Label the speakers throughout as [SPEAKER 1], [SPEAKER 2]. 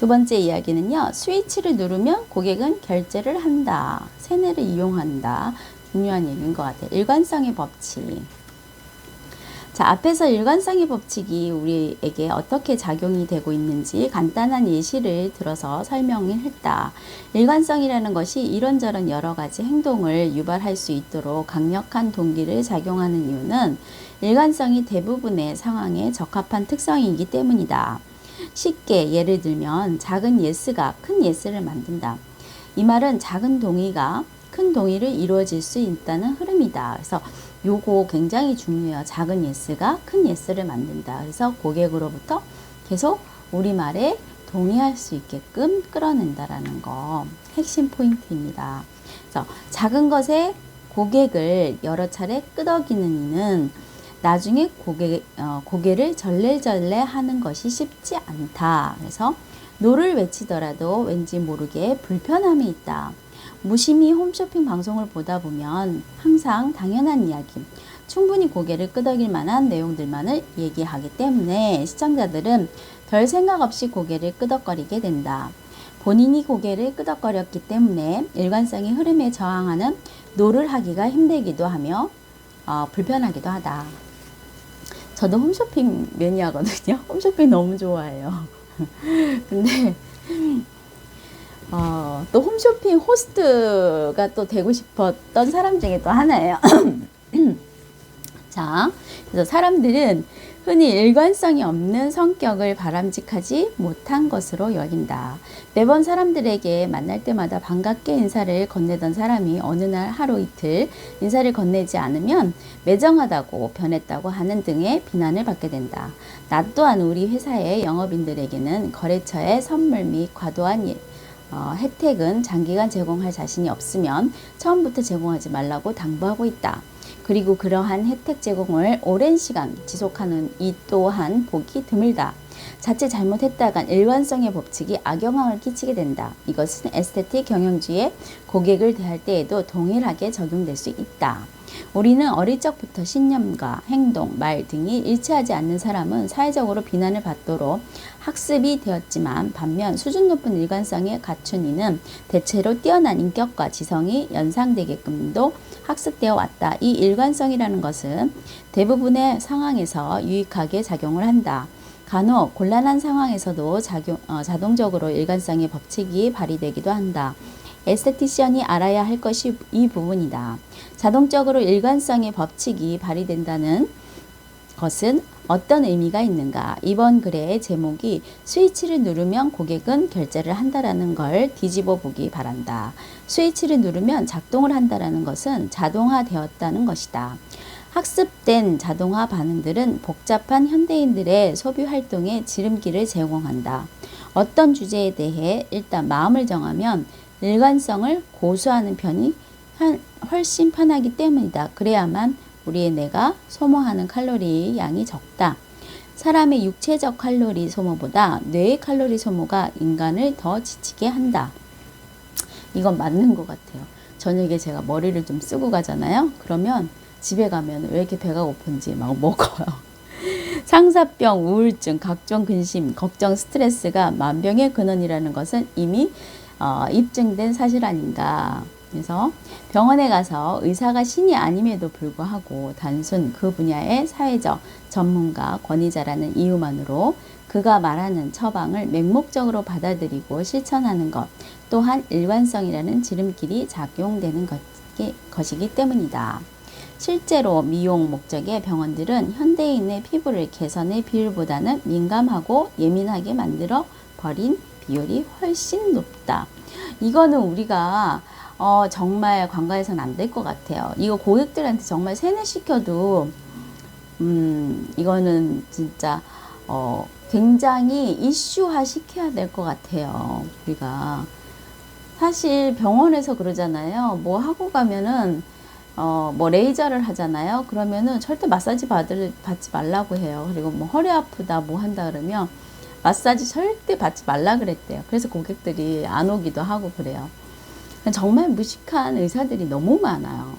[SPEAKER 1] 두 번째 이야기는요. 스위치를 누르면 고객은 결제를 한다. 세뇌를 이용한다. 중요한 얘기인 것 같아요. 일관성의 법칙. 자, 앞에서 일관성의 법칙이 우리에게 어떻게 작용이 되고 있는지 간단한 예시를 들어서 설명을 했다. 일관성이라는 것이 이런저런 여러 가지 행동을 유발할 수 있도록 강력한 동기를 작용하는 이유는 일관성이 대부분의 상황에 적합한 특성이기 때문이다. 쉽게 예를 들면 작은 예스가 큰 예스를 만든다. 이 말은 작은 동의가 큰 동의를 이루어질 수 있다는 흐름이다. 그래서 요거 굉장히 중요해요. 작은 예스가 큰 예스를 만든다. 그래서 고객으로부터 계속 우리 말에 동의할 수 있게끔 끌어낸다라는 거 핵심 포인트입니다. 그래서 작은 것에 고객을 여러 차례 끄덕이는 이는 나중에 고개, 어, 고개를 절레절레 하는 것이 쉽지 않다. 그래서 노를 외치더라도 왠지 모르게 불편함이 있다. 무심히 홈쇼핑 방송을 보다 보면 항상 당연한 이야기, 충분히 고개를 끄덕일 만한 내용들만을 얘기하기 때문에 시청자들은 별 생각 없이 고개를 끄덕거리게 된다. 본인이 고개를 끄덕거렸기 때문에 일관성의 흐름에 저항하는 노를 하기가 힘들기도 하며 어, 불편하기도 하다. 저도 홈쇼핑 매니아거든요. 홈쇼핑 너무 좋아해요. 근데 어, 또 홈쇼핑 호스트가 또 되고 싶었던 사람 중에 또 하나예요. 자, 그래서 사람들은 흔히 일관성이 없는 성격을 바람직하지 못한 것으로 여긴다. 매번 사람들에게 만날 때마다 반갑게 인사를 건네던 사람이 어느 날 하루 이틀 인사를 건네지 않으면 매정하다고 변했다고 하는 등의 비난을 받게 된다. 나 또한 우리 회사의 영업인들에게는 거래처의 선물 및 과도한 예- 어, 혜택은 장기간 제공할 자신이 없으면 처음부터 제공하지 말라고 당부하고 있다. 그리고 그러한 혜택 제공을 오랜 시간 지속하는 이 또한 보기 드물다. 자칫 잘못했다간 일관성의 법칙이 악영향을 끼치게 된다. 이것은 에스테틱 경영주의 고객을 대할 때에도 동일하게 적용될 수 있다. 우리는 어릴 적부터 신념과 행동, 말 등이 일치하지 않는 사람은 사회적으로 비난을 받도록 학습이 되었지만 반면 수준 높은 일관성에 갖춘 이는 대체로 뛰어난 인격과 지성이 연상되게끔도 학습되어 왔다. 이 일관성이라는 것은 대부분의 상황에서 유익하게 작용을 한다. 간혹 곤란한 상황에서도 작용, 어, 자동적으로 일관성의 법칙이 발휘되기도 한다. 에스테티션이 알아야 할 것이 이 부분이다. 자동적으로 일관성의 법칙이 발휘된다는 것은 어떤 의미가 있는가? 이번 글의 제목이 스위치를 누르면 고객은 결제를 한다라는 걸 뒤집어 보기 바란다. 스위치를 누르면 작동을 한다라는 것은 자동화되었다는 것이다. 학습된 자동화 반응들은 복잡한 현대인들의 소비 활동에 지름길을 제공한다. 어떤 주제에 대해 일단 마음을 정하면 일관성을 고수하는 편이 한- 훨씬 편하기 때문이다. 그래야만 우리의 뇌가 소모하는 칼로리 양이 적다. 사람의 육체적 칼로리 소모보다 뇌의 칼로리 소모가 인간을 더 지치게 한다. 이건 맞는 것 같아요. 저녁에 제가 머리를 좀 쓰고 가잖아요. 그러면 집에 가면 왜 이렇게 배가 고픈지 막 먹어요. 상사병, 우울증, 각종 근심, 걱정, 스트레스가 만병의 근원이라는 것은 이미 어, 입증된 사실 아닌가. 그래서 병원에 가서 의사가 신이 아님에도 불구하고 단순 그 분야의 사회적 전문가, 권위자라는 이유만으로 그가 말하는 처방을 맹목적으로 받아들이고 실천하는 것 또한 일관성이라는 지름길이 작용되는 것이, 것이기 때문이다. 실제로 미용 목적의 병원들은 현대인의 피부를 개선의 비율보다는 민감하고 예민하게 만들어 버린 비율이 훨씬 높다. 이거는 우리가 어, 정말 관가해서는 안 될 것 같아요. 이거 고객들한테 정말 세뇌시켜도 음, 이거는 진짜 어, 굉장히 이슈화 시켜야 될 것 같아요. 우리가 사실 병원에서 그러잖아요. 뭐 하고 가면은 어, 뭐 레이저를 하잖아요. 그러면은 절대 마사지 받을, 받지 말라고 해요. 그리고 뭐 허리 아프다 뭐 한다 그러면 마사지 절대 받지 말라 그랬대요. 그래서 고객들이 안 오기도 하고 그래요. 정말 무식한 의사들이 너무 많아요.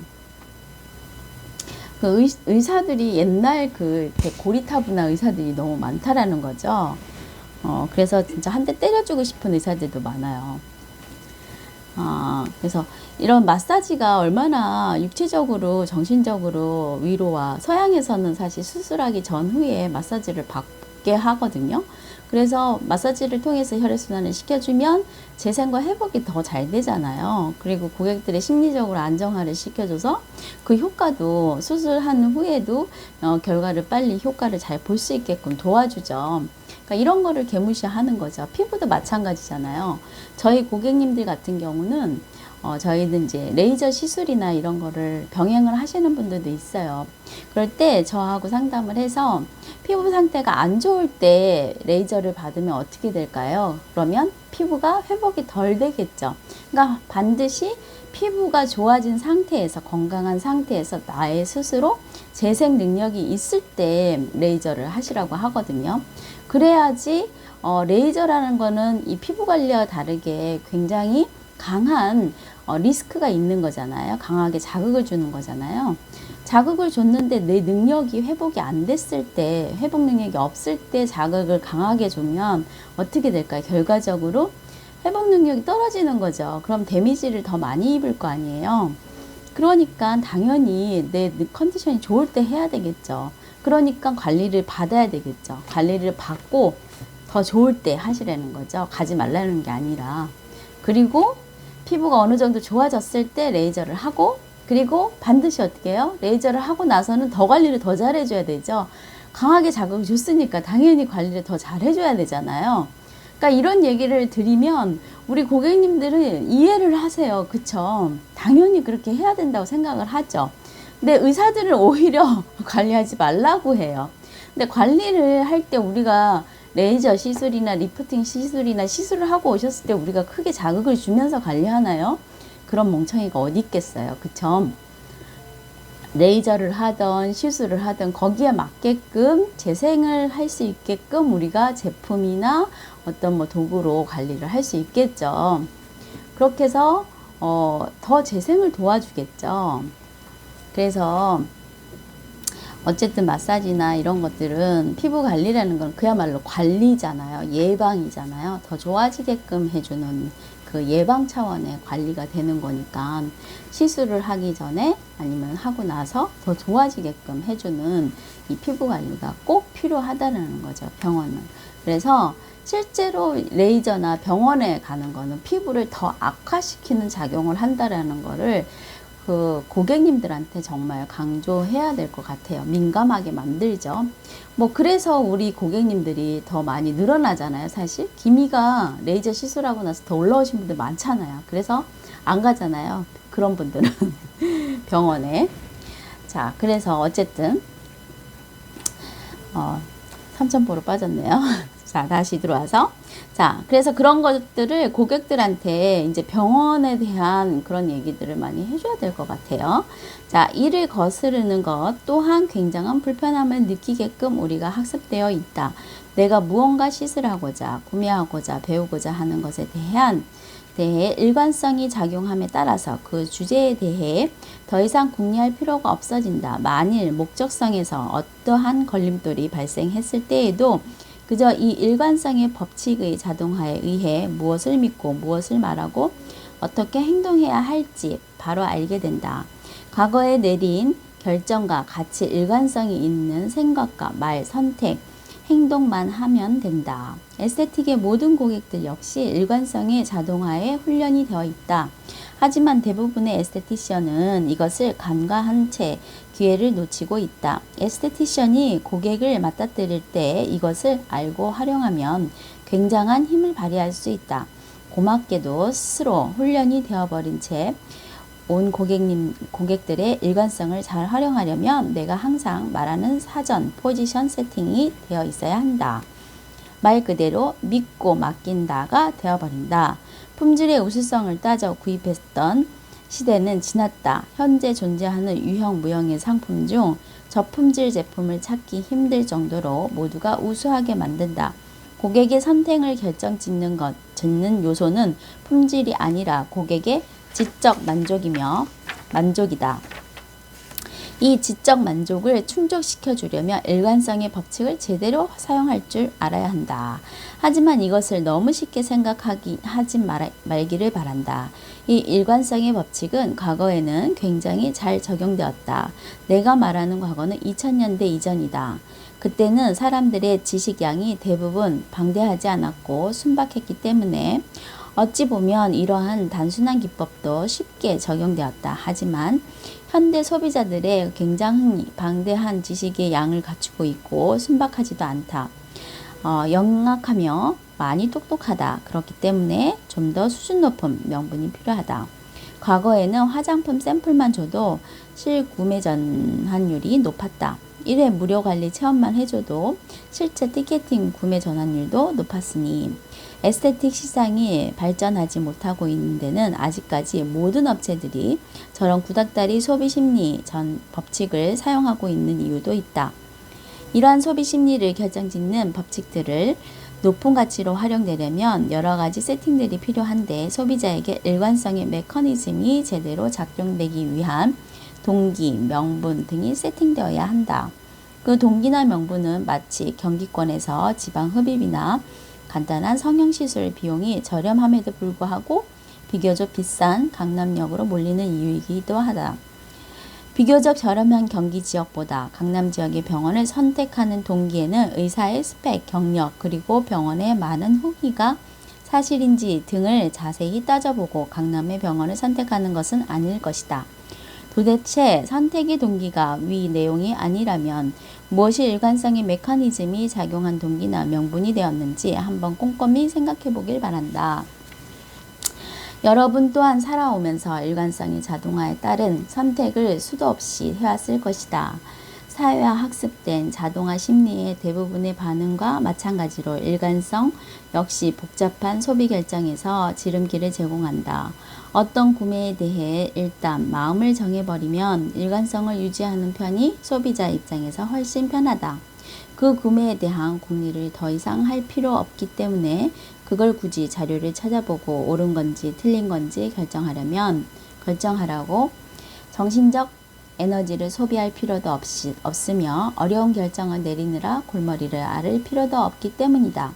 [SPEAKER 1] 그 의, 의사들이 옛날 그 고리타분한 의사들이 너무 많다라는 거죠. 어, 그래서 진짜 한 대 때려주고 싶은 의사들도 많아요. 아, 그래서 이런 마사지가 얼마나 육체적으로, 정신적으로 위로와 서양에서는 사실 수술하기 전후에 마사지를 받게 하거든요. 그래서 마사지를 통해서 혈액순환을 시켜주면 재생과 회복이 더 잘 되잖아요. 그리고 고객들의 심리적으로 안정화를 시켜줘서 그 효과도 수술한 후에도 어, 결과를 빨리 효과를 잘 볼 수 있게끔 도와주죠. 그러니까 이런 거를 개무시하는 거죠. 피부도 마찬가지잖아요. 저희 고객님들 같은 경우는 어, 저희는 이제 레이저 시술이나 이런 거를 병행을 하시는 분들도 있어요. 그럴 때 저하고 상담을 해서 피부 상태가 안 좋을 때 레이저를 받으면 어떻게 될까요? 그러면 피부가 회복이 덜 되겠죠. 그러니까 반드시 피부가 좋아진 상태에서 건강한 상태에서 나의 스스로 재생 능력이 있을 때 레이저를 하시라고 하거든요. 그래야지 어, 레이저라는 거는 이 피부 관리와 다르게 굉장히 강한 어, 리스크가 있는 거잖아요. 강하게 자극을 주는 거잖아요. 자극을 줬는데 내 능력이 회복이 안 됐을 때, 회복 능력이 없을 때 자극을 강하게 주면 어떻게 될까요? 결과적으로 회복 능력이 떨어지는 거죠. 그럼 데미지를 더 많이 입을 거 아니에요. 그러니까 당연히 내 컨디션이 좋을 때 해야 되겠죠. 그러니까 관리를 받아야 되겠죠. 관리를 받고 더 좋을 때 하시라는 거죠. 가지 말라는 게 아니라. 그리고 피부가 어느 정도 좋아졌을 때 레이저를 하고 그리고 반드시 어떻게 해요? 레이저를 하고 나서는 더 관리를 더 잘해줘야 되죠. 강하게 자극을 줬으니까 당연히 관리를 더 잘해줘야 되잖아요. 그러니까 이런 얘기를 드리면 우리 고객님들은 이해를 하세요. 그쵸? 당연히 그렇게 해야 된다고 생각을 하죠. 근데 의사들은 오히려 관리하지 말라고 해요. 근데 관리를 할 때 우리가 레이저 시술이나 리프팅 시술이나 시술을 하고 오셨을 때 우리가 크게 자극을 주면서 관리하나요? 그런 멍청이가 어디 있겠어요. 그쵸? 레이저를 하던 시술을 하던 거기에 맞게끔 재생을 할 수 있게끔 우리가 제품이나 어떤 뭐 도구로 관리를 할 수 있겠죠. 그렇게 해서 어, 더 재생을 도와주겠죠. 그래서 어쨌든 마사지나 이런 것들은 피부 관리라는 건 그야말로 관리잖아요. 예방이잖아요. 더 좋아지게끔 해주는 그 예방 차원의 관리가 되는 거니까 시술을 하기 전에 아니면 하고 나서 더 좋아지게끔 해주는 이 피부 관리가 꼭 필요하다는 거죠. 병원은. 그래서 실제로 레이저나 병원에 가는 거는 피부를 더 악화시키는 작용을 한다라는 거를 그 고객님들한테 정말 강조해야 될 것 같아요. 민감하게 만들죠. 뭐 그래서 우리 고객님들이 더 많이 늘어나잖아요. 사실 기미가 레이저 시술하고 나서 더 올라오신 분들 많잖아요. 그래서 안 가잖아요. 그런 분들은 병원에. 자, 그래서 어쨌든 어, 삼천포로 빠졌네요. 자, 다시 들어와서. 자, 그래서 그런 것들을 고객들한테 이제 병원에 대한 그런 얘기들을 많이 해줘야 될 것 같아요. 자, 이를 거스르는 것 또한 굉장한 불편함을 느끼게끔 우리가 학습되어 있다. 내가 무언가 시술하고자, 구매하고자, 배우고자 하는 것에 대한 대해 일관성이 작용함에 따라서 그 주제에 대해 더 이상 궁리할 필요가 없어진다. 만일 목적성에서 어떠한 걸림돌이 발생했을 때에도 그저 이 일관성의 법칙의 자동화에 의해 무엇을 믿고 무엇을 말하고 어떻게 행동해야 할지 바로 알게 된다. 과거에 내린 결정과 같이 일관성이 있는 생각과 말, 선택, 행동만 하면 된다. 에스테틱의 모든 고객들 역시 일관성의 자동화에 훈련이 되어 있다. 하지만 대부분의 에스테티션은 이것을 간과한 채 기회를 놓치고 있다. 에스테티션이 고객을 맞닥뜨릴 때 이것을 알고 활용하면 굉장한 힘을 발휘할 수 있다. 고맙게도 스스로 훈련이 되어버린 채 온 고객님, 고객들의 일관성을 잘 활용하려면 내가 항상 말하는 사전 포지션 세팅이 되어 있어야 한다. 말 그대로 믿고 맡긴다가 되어버린다. 품질의 우수성을 따져 구입했던 시대는 지났다. 현재 존재하는 유형 무형의 상품 중 저품질 제품을 찾기 힘들 정도로 모두가 우수하게 만든다. 고객의 선택을 결정 짓는 것, 짓는 요소는 품질이 아니라 고객의 지적 만족이며 만족이다. 이 지적 만족을 충족시켜 주려면 일관성의 법칙을 제대로 사용할 줄 알아야 한다. 하지만 이것을 너무 쉽게 생각하기 하지 말, 말기를 바란다. 이 일관성의 법칙은 과거에는 굉장히 잘 적용되었다. 내가 말하는 과거는 2000년대 이전이다. 그때는 사람들의 지식량이 대부분 방대하지 않았고 순박했기 때문에 어찌 보면 이러한 단순한 기법도 쉽게 적용되었다. 하지만 현대 소비자들의 굉장히 방대한 지식의 양을 갖추고 있고 순박하지도 않다. 어, 영악하며 많이 똑똑하다. 그렇기 때문에 좀 더 수준 높은 명분이 필요하다. 과거에는 화장품 샘플만 줘도 실구매 전환율이 높았다. 1회 무료 관리 체험만 해줘도 실제 티켓팅 구매 전환율도 높았으니 에스테틱 시장이 발전하지 못하고 있는 데는 아직까지 모든 업체들이 저런 구닥다리 소비 심리 전 법칙을 사용하고 있는 이유도 있다. 이러한 소비 심리를 결정짓는 법칙들을 높은 가치로 활용되려면 여러 가지 세팅들이 필요한데 소비자에게 일관성의 메커니즘이 제대로 작동되기 위한 동기, 명분 등이 세팅되어야 한다. 그 동기나 명분은 마치 경기권에서 지방 흡입이나 간단한 성형시술 비용이 저렴함에도 불구하고 비교적 비싼 강남역으로 몰리는 이유이기도 하다. 비교적 저렴한 경기 지역보다 강남 지역의 병원을 선택하는 동기에는 의사의 스펙, 경력, 그리고 병원의 많은 후기가 사실인지 등을 자세히 따져보고 강남의 병원을 선택하는 것은 아닐 것이다. 도대체 선택의 동기가 위 내용이 아니라면 무엇이 일관성의 메커니즘이 작용한 동기나 명분이 되었는지 한번 꼼꼼히 생각해 보길 바란다. 여러분 또한 살아오면서 일관성의 자동화에 따른 선택을 수도 없이 해왔을 것이다. 사회화 학습된 자동화 심리의 대부분의 반응과 마찬가지로 일관성 역시 복잡한 소비 결정에서 지름길을 제공한다. 어떤 구매에 대해 일단 마음을 정해버리면 일관성을 유지하는 편이 소비자 입장에서 훨씬 편하다. 그 구매에 대한 궁리를 더 이상 할 필요 없기 때문에 그걸 굳이 자료를 찾아보고 옳은 건지 틀린 건지 결정하려면 결정하라고 정신적 에너지를 소비할 필요도 없이, 없으며 어려운 결정을 내리느라 골머리를 앓을 필요도 없기 때문이다.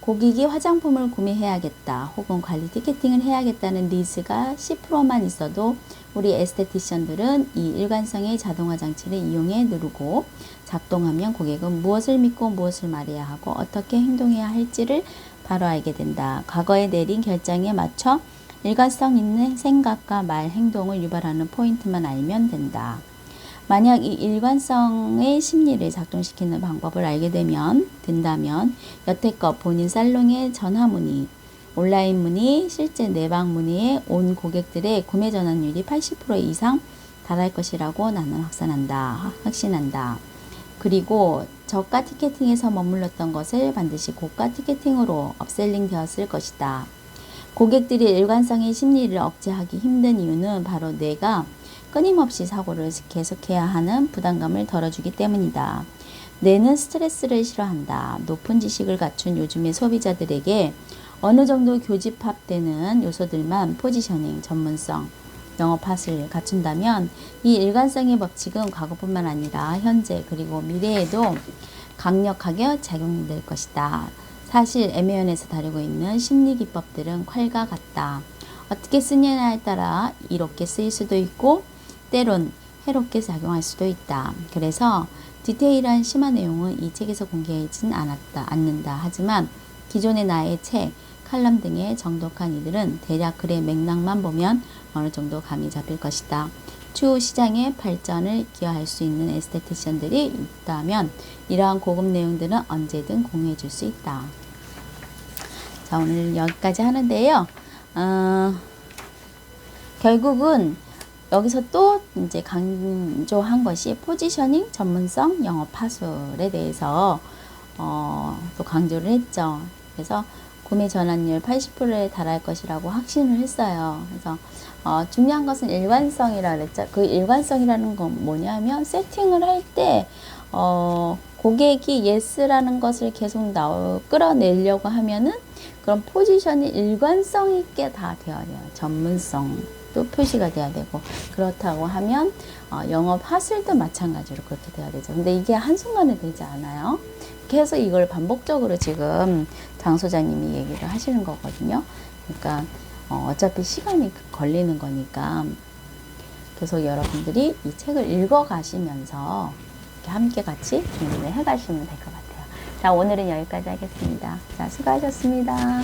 [SPEAKER 1] 고객이 화장품을 구매해야겠다 혹은 관리 티켓팅을 해야겠다는 니즈가 10%만 있어도 우리 에스테티션들은 이 일관성의 자동화 장치를 이용해 누르고 작동하면 고객은 무엇을 믿고 무엇을 말해야 하고 어떻게 행동해야 할지를 바로 알게 된다. 과거에 내린 결정에 맞춰 일관성 있는 생각과 말, 행동을 유발하는 포인트만 알면 된다. 만약 이 일관성의 심리를 작동시키는 방법을 알게 되면 된다면 여태껏 본인 살롱의 전화 문의, 온라인 문의, 실제 내방 문의에 온 고객들의 구매 전환율이 80% 이상 달할 것이라고 나는 확산한다. 확신한다. 그리고 저가 티켓팅에서 머물렀던 것을 반드시 고가 티켓팅으로 업셀링 되었을 것이다. 고객들이 일관성의 심리를 억제하기 힘든 이유는 바로 뇌가 끊임없이 사고를 계속해야 하는 부담감을 덜어주기 때문이다. 뇌는 스트레스를 싫어한다. 높은 지식을 갖춘 요즘의 소비자들에게 어느 정도 교집합되는 요소들만 포지셔닝, 전문성, 영업팟을 갖춘다면 이 일관성의 법칙은 과거뿐만 아니라 현재 그리고 미래에도 강력하게 작용될 것이다. 사실 애매연에서 다루고 있는 심리 기법들은 칼과 같다. 어떻게 쓰느냐에 따라 이롭게 쓰일 수도 있고 때론 해롭게 작용할 수도 있다. 그래서 디테일한 심화 내용은 이 책에서 공개하진 않았다, 않는다. 하지만 기존의 나의 책, 칼럼 등의 정독한 이들은 대략 글의 맥락만 보면 어느 정도 감이 잡힐 것이다. 추후 시장의 발전을 기여할 수 있는 에스테티션들이 있다면 이러한 고급 내용들은 언제든 공유해 줄 수 있다. 자, 오늘 여기까지 하는데요. 어, 결국은 여기서 또 이제 강조한 것이 포지셔닝 전문성 영업 파술에 대해서 어, 또 강조를 했죠. 그래서 구매 전환율 80%에 달할 것이라고 확신을 했어요. 그래서 어, 중요한 것은 일관성이라 그랬죠. 그 일관성이라는 건 뭐냐면 세팅을 할때 어, 고객이 예스라는 것을 계속 나오, 끌어내려고 하면은 그런 포지션이 일관성 있게 다 되어야 돼요. 전문성. 또 표시가 돼야 되고 그렇다고 하면 어, 영업 화술도 마찬가지로 그렇게 돼야 되죠. 근데 이게 한순간에 되지 않아요. 그래서 이걸 반복적으로 지금 장 소장님이 얘기를 하시는 거거든요. 그러니까 어, 어차피 시간이 걸리는 거니까 계속 여러분들이 이 책을 읽어 가시면서 함께 같이 준비를 해 가시면 될 것 같아요. 자, 오늘은 여기까지 하겠습니다. 자, 수고하셨습니다.